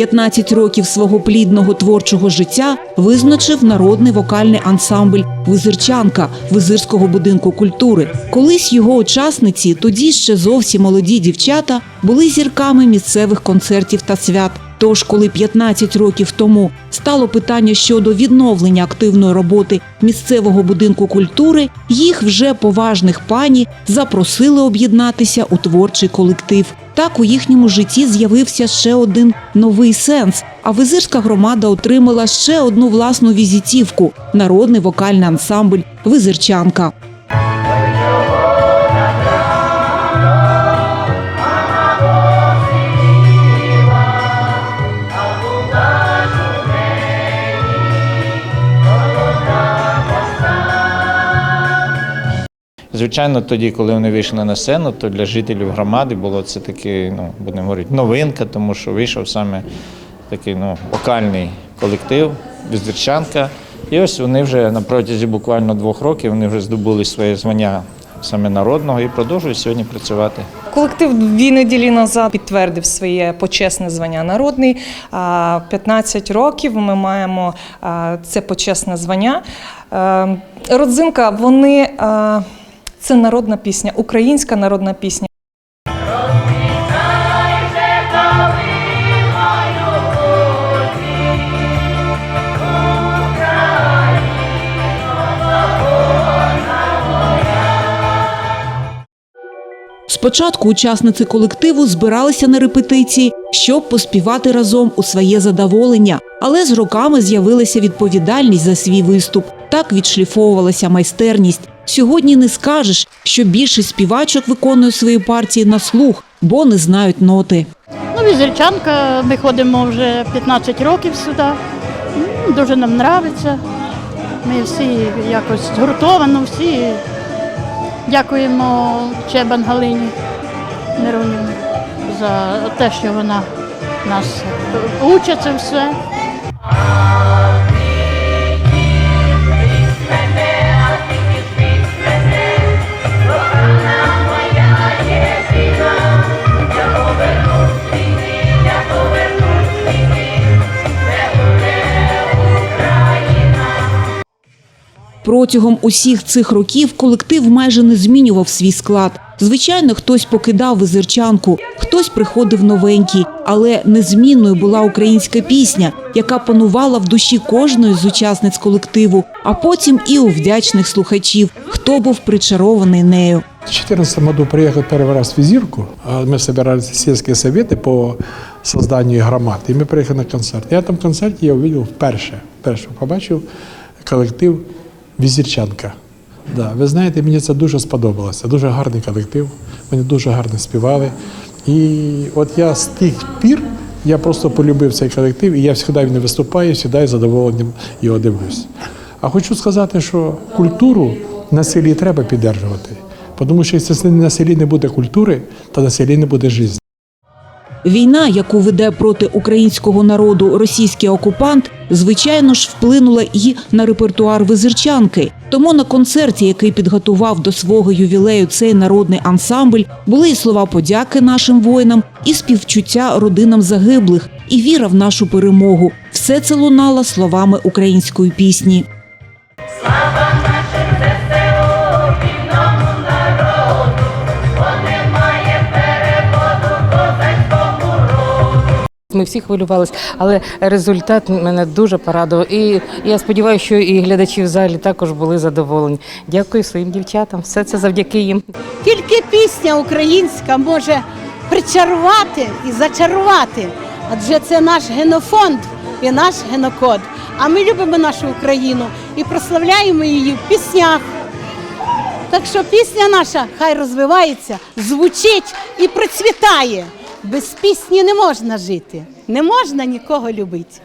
15 років свого плідного творчого життя визначив народний вокальний ансамбль Визирчанка Визирського будинку культури. Колись його учасниці, тоді ще зовсім молоді дівчата, були зірками місцевих концертів та свят. Тож, коли 15 років тому стало питання щодо відновлення активної роботи місцевого будинку культури, їх вже поважних пані запросили об'єднатися у творчий колектив. Так у їхньому житті з'явився ще один новий сенс. А визирська громада отримала ще одну власну візитівку народний вокальний ансамбль Визирчанка. Звичайно, тоді, коли вони вийшли на сцену, то для жителів громади було це такий, ну будемо говорити, новинка, тому що вийшов саме такий ну, вокальний колектив Віздерчанка. І ось вони вже на протязі буквально двох років вони вже здобули своє звання саме народного і продовжують сьогодні працювати. Колектив дві неділі назад підтвердив своє почесне звання народний. 15 років ми маємо це почесне звання. Родзинка, вони це народна пісня, українська народна пісня. Спочатку учасниці колективу збиралися на репетиції, щоб поспівати разом у своє задоволення, але з роками з'явилася відповідальність за свій виступ. Так відшліфовувалася майстерність. Сьогодні не скажеш, що більшість співачок виконує свої партії на слух, бо не знають ноти. Ну, візерчанка, ми ходимо вже 15 років сюди. Дуже нам подобається. Ми всі якось згуртовано, всі дякуємо Чебан Галині Миронівні за те, що вона нас учить це все. Протягом усіх цих років колектив майже не змінював свій склад. Звичайно, хтось покидав визирчанку, хтось приходив новенький, але незмінною була українська пісня, яка панувала в душі кожної з учасниць колективу, а потім і у вдячних слухачів, хто був причарований нею. В 2014 году приехал первый раз в Визирку. а Мы собирались сельские советы по созданию громад. И мы приехали на концерт. И на этом концерте я увидел вперше, вперше побачив колектив Візірчанка. Да, ви знаєте, мені це дуже сподобалося. Дуже гарний колектив. Вони дуже гарно співали. І от я з тих пір я просто полюбив цей колектив, і я завжди він виступаю, завжди з задоволенням його дивлюсь. А хочу сказати, що культуру на селі треба підтримувати. Тому що якщо на селі не буде культури, то на селі не буде життя. Війна, яку веде проти українського народу російський окупант, звичайно ж вплинула і на репертуар визирчанки. Тому на концерті, який підготував до свого ювілею цей народний ансамбль, були і слова подяки нашим воїнам, і співчуття родинам загиблих, і віра в нашу перемогу. Все це лунало словами української пісні. Ми всі хвилювалися, але результат мене дуже порадував. І я сподіваюся, що і глядачі в залі також були задоволені. Дякую своїм дівчатам. Все це завдяки їм. Тільки пісня українська може причарувати і зачарувати, адже це наш генофонд і наш генокод. А ми любимо нашу Україну і прославляємо її в піснях. Так що пісня наша хай розвивається, звучить і процвітає. Без пісні не можна жити, не можна нікого любити.